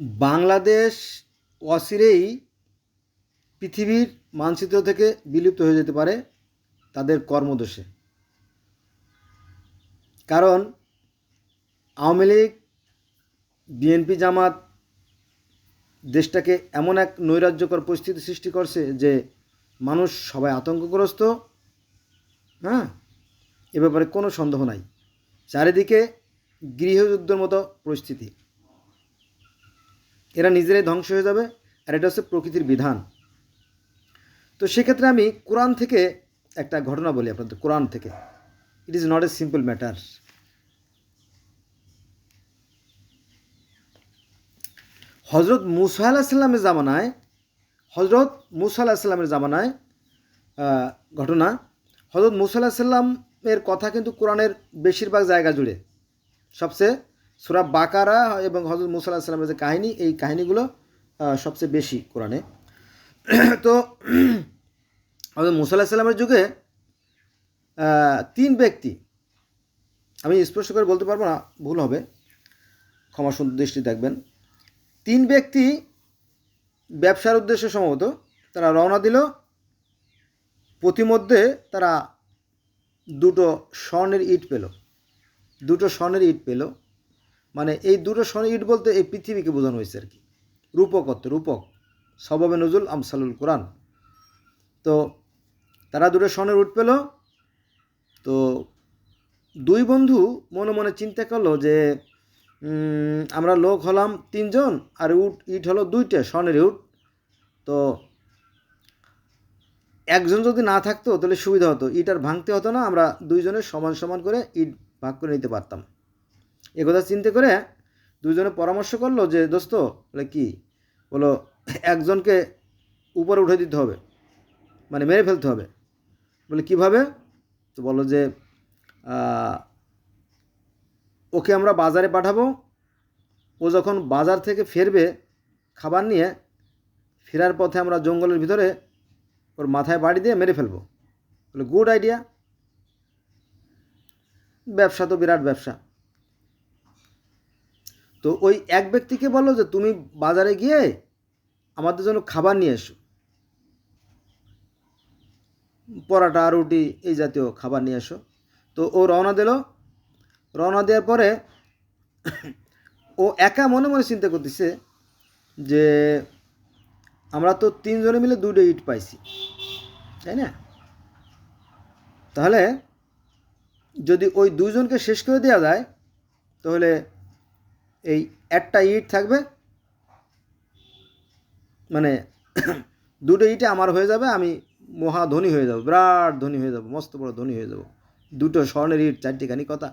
বাংলাদেশ অচিরেই পৃথিবীর মানচিত্র থেকে বিলুপ্ত হয়ে যেতে পারে তাদের কর্মদোষে। কারণ আওয়ামী লীগ, বিএনপি জামাত দেশটাকে এমন এক নৈরাজ্যকর পরিস্থিতি সৃষ্টি করছে যে মানুষ সবাই আতঙ্কগ্রস্ত হ্যাঁ? এ ব্যাপারে কোনো সন্দেহ নাই। চারিদিকে গৃহযুদ্ধের মতো পরিস্থিতি। এরা নিজেরাই ধ্বংস হয়ে যাবে, আর এটা হচ্ছে প্রকৃতির বিধান। তো সেক্ষেত্রে আমি কোরআন থেকে একটা ঘটনা বলি আপনাদের, কোরআন থেকে। It is not a simple matter Hazrat Musa আলাহিসাল্লামের জামানায় হজরত মুসা আলাহিসাল্লামের জামানায় ঘটনা। হজরত মুসা আলাহিসাল্লামের কথা কিন্তু কোরআনের বেশিরভাগ জায়গা জুড়ে। সবচেয়ে সুরা বাকারা এবং হজরত মুসা আলাহিসাল্লামের যে কাহিনী, এই কাহিনীগুলো সবচেয়ে বেশি কোরআনে। তো হজরত মুসা আলাহিসাল্লামের যুগে তিন ব্যক্তি, আমি স্পষ্ট করে বলতে পারব না, ভুল হবে, ক্ষমা সুন্দর দৃষ্টি দেখবেন। তিন ব্যক্তি ব্যবসার উদ্দেশ্যে সম্ভবত, তারা রওনা দিল, প্রতিমধ্যে তারা দুটো স্বর্ণের ইট পেল, দুটো স্বর্ণের ইট পেল মানে এই দুটো স্বর্ণের ইট বলতে এই পৃথিবীকে বোঝানো হয়েছে আর কি। রূপক অর্থ, রূপক। সবাবে নজুল আমসালুল কোরআন। তো তারা দুটো স্বর্ণের উট পেল। তো দুই বন্ধু মনে মনে চিন্তা করল যে আমরা লোক হলাম তিনজন আর উট, ইট হলো দুইটা স্বর্ণের উট। তো একজন যদি না থাকতো তাহলে সুবিধা হতো। ইট আর ভাঙতে হতো না। আমরা দুইজনের সমান সমান করে ইট ভাগ করে নিতে পারতাম। একথা চিন্তা করে দুইজনে পরামর্শ করল যে, দোস্ত বলে কি? বলো একজনকে উপরে উঠে দিতে হবে মানে মেরে ফেলতে হবে। বলে কীভাবে? তো বলো যে ওকে আমরা বাজারে পাঠাবো। ও যখন বাজার থেকে ফিরবে খাবার নিয়ে, ফেরার পথে আমরা জঙ্গলের ভিতরে ওর মাথায় বাড়ি দিয়ে মেরে ফেলব। বলে গুড আইডিয়া। ব্যবসা তো বিরাট ব্যবসা। তো ওই এক ব্যক্তিকে বলল যে তুমি বাজারে গিয়ে আমাদের জন্য খাবার নিয়ে এসো। পরাটা, রুটি এই জাতীয় খাবার নিয়ে এসো। তো ও রওনা দিল। রওনা দেওয়ার পরে ও একা মনে মনে চিন্তা করতেছে যে আমরা তো তিনজনে মিলে দুটো ইট পাইছি, তাই না? তাহলে যদি ওই দুজনকে শেষ করে দেওয়া যায়, তাহলে এই একটা ইট থাকবে মানে দুটো ইটে আমার হয়ে যাবে, আমি মহা ধনী হয়ে যাব, বিরাট ধনী হয়ে যাব, মস্ত বড় ধনী হয়ে যাব। দুটো স্বর্ণের ইট চারটিখানি কথা।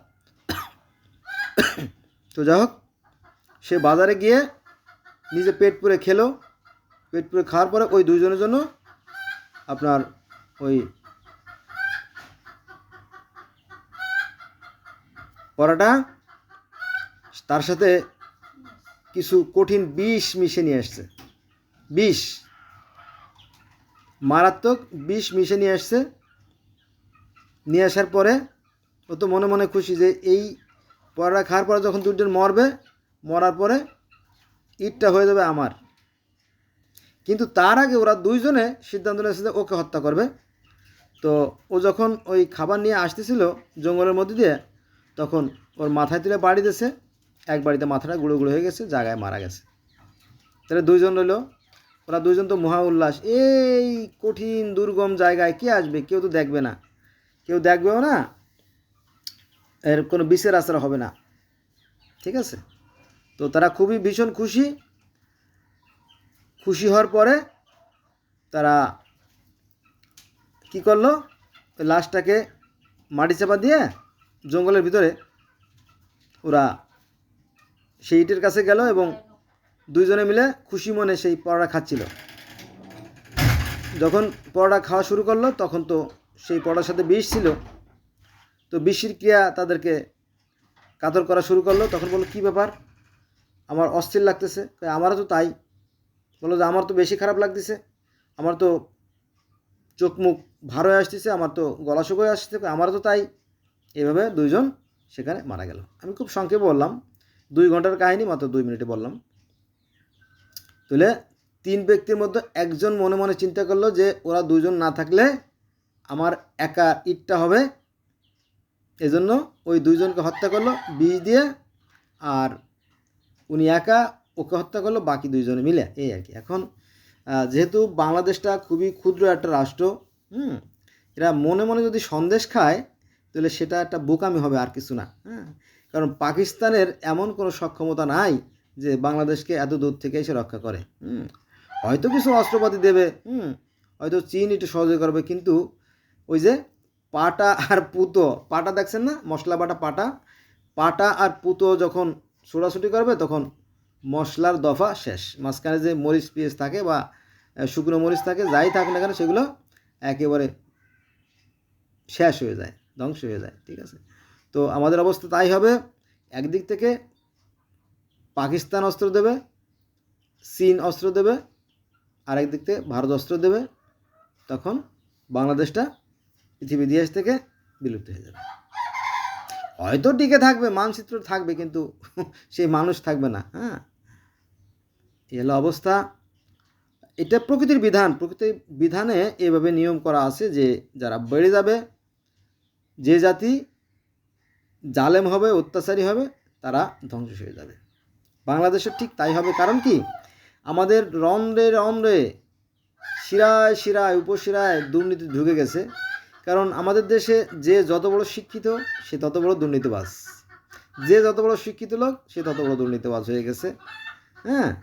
তো যাই হোক, সে বাজারে গিয়ে নিজে পেট পুরে খেলো, পেট পুরে খাওয়ার পরে ওই দুজনের জন্য আপনার ওই পরাটা তার সাথে কিছু কঠিন বিষ মিশে নিয়ে আসছে। বিষ। মারাত্মক বিষ মিশে নিয়ে আসছে। নিয়ে আসার পরে ও তো মনে মনে খুশি যে এই পরোটা খাওয়ার পরে যখন দুজন মরবে, মরার পরে ইটটা হয়ে যাবে আমার। কিন্তু তার আগে ওরা দুইজনে সিদ্ধান্ত নিয়েছে যে ওকে হত্যা করবে। তো ও যখন ওই খাবার নিয়ে আসতেছিল জঙ্গলের মধ্যে দিয়ে, তখন ওর মাথায় তুলে বাড়ি দিয়েছে। এক বাড়িতে মাথাটা গুঁড়ো গুঁড়ো হয়ে গেছে, জায়গায় মারা গেছে। তাহলে দুইজন রইল। ওরা দুইজন তো মহা উল্লাস। এই কঠিন, দুর্গম জায়গায় কে আসবে? কেউ তো দেখবে না। কেউ দেখবেও না। এর কোনো বিশের আচার হবে না। ঠিক আছে? তো তারা খুবই ভীষণ খুশি। খুশি হওয়ার পরে তারা কি করল? লাশটাকে মাটি চাপা দিয়ে জঙ্গলের ভিতরে ওরা সেই ইটের কাছে গেল এবং দুইজনে মিলে খুশি মনে সেই পরোটা খাচ্ছিল। যখন পরোটা খাওয়া শুরু করল তখন তো সেই পরোটার সাথে বিষ ছিল। তো বিষের ক্রিয়া তাদেরকে কাতর করা শুরু করল। তখন বলল কী ব্যাপার? আমার অস্থির লাগতেছে। আমারও তো তাই। বলল যে আমার তো বেশি খারাপ লাগতেছে। আমার তো চোখ মুখ ভার হয়ে আসতেছে আমার তো গলা শুকোয় কয়, আমারও তো তাই। এভাবে দুইজন সেখানে মারা গেল। আমি খুব সংক্ষেপে বললাম দুই ঘণ্টার কাহিনী, মাত্র দুই মিনিটে বললাম। তাহলে তিন ব্যক্তির মধ্যে একজন মনে মনে চিন্তা করল যে ওরা দুজন না থাকলে আমার একা ইটটা হবে। এজন্য ওই দুইজনকে হত্যা করল, বিষ দিয়ে, আর উনি একা ওকে হত্যা করল, বাকি দুইজনে মিলে, এই আর কি। এখন যেহেতু বাংলাদেশটা খুবই ক্ষুদ্র একটা রাষ্ট্র, হুম, এরা মনে মনে যদি সন্দেশ খায়, তাহলে সেটা একটা বোকামি হবে আর কিছু না হ্যাঁ। কারণ পাকিস্তানের এমন কোনো সক্ষমতা নাই যে বাংলাদেশকে এত দূর থেকে এসে রক্ষা করে। হুম, হয়তো কিছু অস্ত্রপাতি দেবে, হুম, হয়তো চীন একটু সহযোগী করবে, কিন্তু ওই যে পাটা আর পুতো, পাটা দেখছেন না? মশলা বাটা পাটা? পাটা আর পুতো যখন ছোড়াছুটি করবে, তখন মশলার দফা শেষ। মাঝখানে যে মরিচ পেঁয়াজ থাকে বা শুকনো মরিচ থাকে, যাই থাক না কেন, সেগুলো একেবারে শেষ হয়ে যায়, ধ্বংস হয়ে যায়, ঠিক আছে? তো আমাদের অবস্থা তাই হবে। একদিক থেকে পাকিস্তান অস্ত্র দেবে, চীন অস্ত্র দেবে, আরেক দিক থেকে ভারত অস্ত্র দেবে। তখন বাংলাদেশটা পৃথিবীর ইতিহাস থেকে বিলুপ্ত হয়ে যাবে। হয়তো টিকে থাকবে, মানচিত্র থাকবে, কিন্তু সেই মানুষ থাকবে না হ্যাঁ। এই হলো অবস্থা। এটা প্রকৃতির বিধান। প্রকৃতির বিধানে এভাবে নিয়ম করা আছে যে যারা বেড়ে যাবে, যে জাতি জালেম হবে, অত্যাচারী হবে, তারা ধ্বংস হয়ে যাবে। বাংলাদেশের ঠিক তাই হবে, কারণ কি? আমাদের রন্ধ্রে রন্ধ্রে, শিরায় শিরায়, উপশিরায় দুর্নীতি ঢুকে গেছে। কারণ আমাদের দেশে যে যত বড় শিক্ষিত, সে তত বড় দুর্নীতিবাজ। যে যত বড় শিক্ষিত লোক, সে তত বড় দুর্নীতিবাজ হয়ে গেছে। হ্যাঁ?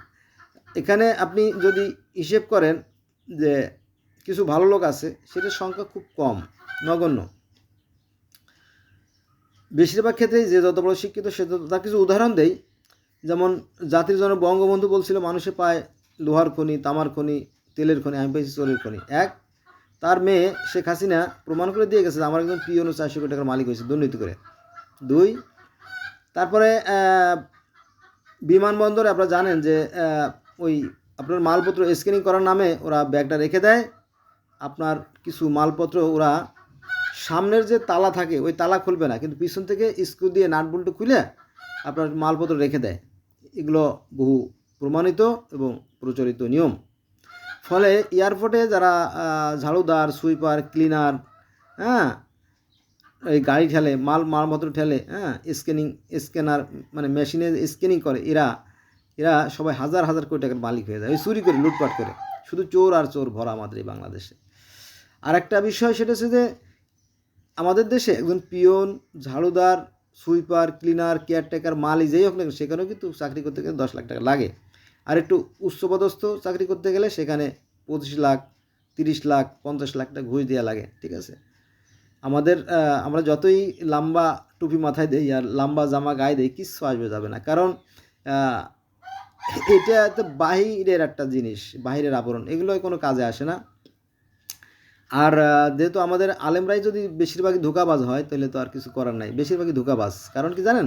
এখানে আপনি যদি হিসেব করেন যে কিছু ভালো লোক আছে, সেটার সংখ্যা খুব কম, নগণ্য। বেশিরভাগ ক্ষেত্রেই যে যত বড় শিক্ষিত, সে তার কিছু উদাহরণ দেই। যেমন জাতির জনক বঙ্গবন্ধু বলছিল, মানুষে পায় লোহার খনি, তামার খনি, তেলের খনি, আমি পেয়েছি চোরের খনি। এক, তার মেয়ে শেখ হাসিনা প্রমাণ করে দিয়ে গেছে আমার একজন পিওনো চারশো কোটি টাকার মালিক হয়েছে দুর্নীতি করে। দুই, তারপরে বিমানবন্দরে আপনারা জানেন যে ওই আপনার মালপত্র স্ক্যানিং করার নামে ওরা ব্যাগটা রেখে দেয়। আপনার কিছু মালপত্র ওরা সামনের যে তালা থাকে, ওই তালা খুলবে না। কিন্তু পিছন থেকে স্ক্রু দিয়ে নাটবল্টু খুলে আপনার মালপত্র রেখে দেয়। এগুলো বহু প্রমাণিত এবং প্রচলিত নিয়ম। ফলে এয়ারপোর্টে যারা ঝাড়ুদার, সুইপার, ক্লিনার হ্যাঁ এই গাড়ি ঠেলে, মাল, মালপত্র ঠেলে হ্যাঁ স্ক্যানিং, স্ক্যানার মানে মেশিনে স্ক্যানিং করে, এরা এরা সবাই হাজার হাজার কোটি টাকার মালিক হয়ে যায়। ওই চুরি করে, লুটপাট করে। শুধু চোর আর চোর ভরা আমাদের এই বাংলাদেশে। আর একটা বিষয় সেটা হচ্ছে যে আমাদের দেশে একজন পিয়ন, ঝাড়ুদার, সুইপার, ক্লিনার, কেয়ারটেকার, মালি যেই হোক না সেখানেও কিন্তু চাকরি করতে গেলে দশ লাখ টাকা লাগে। আর একটু উচ্চপদস্থ চাকরি করতে গেলে সেখানে পঁচিশ লাখ, তিরিশ লাখ, পঞ্চাশ লাখ টাকা ঘুষ দেওয়া লাগে, ঠিক আছে? আমাদের আমরা যতই লম্বা টুপি মাথায় দেই আর লম্বা জামা গায়ে দেই, কিচ্ছু আসবে যাবে না। কারণ এটা তো বাহিরের একটা জিনিস, বাহিরের আবরণ এগুলো কোনো কাজে আসে না। আর যেহেতু আমাদের আলেমরাই যদি বেশিরভাগই ধোকাবাজ হয়, তাহলে তো আর কিছু করার নাই। বেশিরভাগই ধোকাবাজ। কারণ কি জানেন?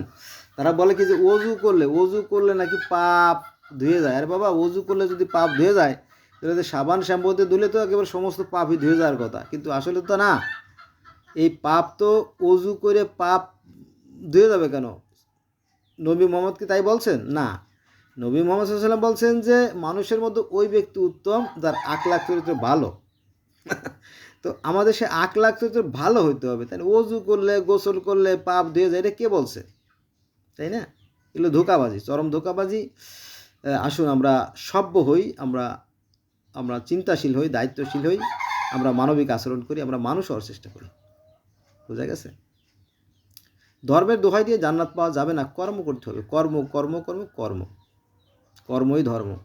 তারা বলে কি যে অজু করলে অজু করলে নাকি পাপ ধুয়ে যায়। আর বাবা অজু করলে যদি পাপ ধুয়ে যায়, তাহলে তো সাবান শ্যাম্পুতে ধুলে তো একেবারে সমস্ত পাপই ধুয়ে যাওয়ার কথা। কিন্তু আসলে তো না। এই পাপ তো অজু করে পাপ ধুয়ে যাবে কেন? নবী মোহাম্মদ কি তাই বলছেন? না। নবী মোহাম্মদ বলছেন যে, মানুষের মধ্যে ওই ব্যক্তি উত্তম, যার আখলাখ চরিত্র ভালো। তো আমাদের সে আখলাখ চরিত্র ভালো হইতে হবে তাই? অজু করলে, গোসল করলে, পাপ ধুয়ে যায়, এটা কে বলছে? তাই না? এগুলো ধোকাবাজি, চরম ধোকাবাজি। আসুন আমরা সভ্য হই, আমরা আমরা চিন্তাশীল হই, দায়িত্বশীল হই, আমরা মানবিক আচরণ করি, আমরা মানুষ হওয়ার চেষ্টা করি। বোঝা গেছে? ধর্মের দোহাই দিয়ে জান্নাত পাওয়া যাবে না, কর্ম করতে হবে। কর্ম কর্ম কর্ম কর্ম। কর্মই ধর্ম।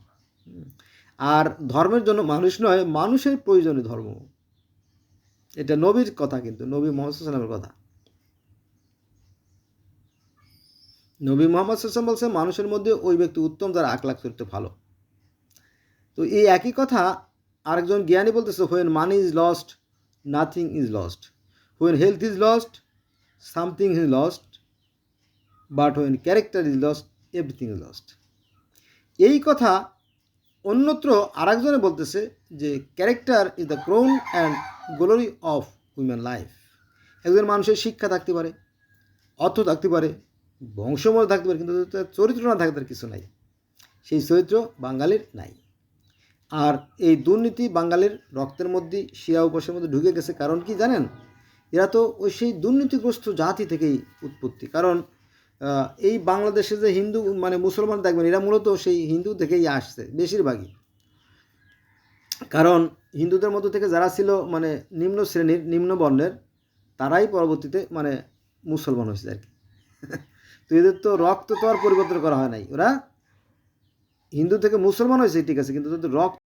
আর ধর্মের জন্য মানুষ নয়, মানুষের প্রয়োজনে ধর্ম। এটা নবীর কথা কিন্তু, নবী মোহাম্মদ সাল্লামের কথা। নবী মোহাম্মদ সাল্লাম বলছে মানুষের মধ্যে ওই ব্যক্তি উত্তম, যার আখলাখ চরিত্র ভালো। তো এই একই কথা আরেকজন জ্ঞানী বলতেছে when money is lost nothing is lost when health is lost something is lost but when character is lost everything is lost এই কথা অন্যত্র আরেকজনে বলতেছে যে character is the crown and glory of women life একজন মানুষের শিক্ষা থাকতে পারে, অর্থ থাকতে পারে বংশময় থাকতে পারে, কিন্তু তার চরিত্র না থাকতে তার কিছু নাই। সেই চরিত্র বাঙালির নাই। আর এই দুর্নীতি বাঙালির রক্তের মধ্যে, শিয়া উপসের মধ্যে ঢুকে গেছে। কারণ কি জানেন? এরা তো ওই সেই দুর্নীতিগ্রস্ত জাতি থেকেই উৎপত্তি। কারণ এই বাংলাদেশে যে হিন্দু মানে মুসলমান দেখবেন এরা মূলত সেই হিন্দু থেকেই আসছে, বেশিরভাগই। কারণ হিন্দুদের মধ্য থেকে যারা ছিল মানে নিম্ন শ্রেণির, নিম্ন বর্ণের, তারাই পরবর্তীতে মানে মুসলমান হয়েছে আর কি। তো এদের তো রক্ত তো আর পরিবর্তন করা হয় নাই। ওরা হিন্দু থেকে মুসলমান হয়েছে, ঠিক আছে, কিন্তু তাদের রক্ত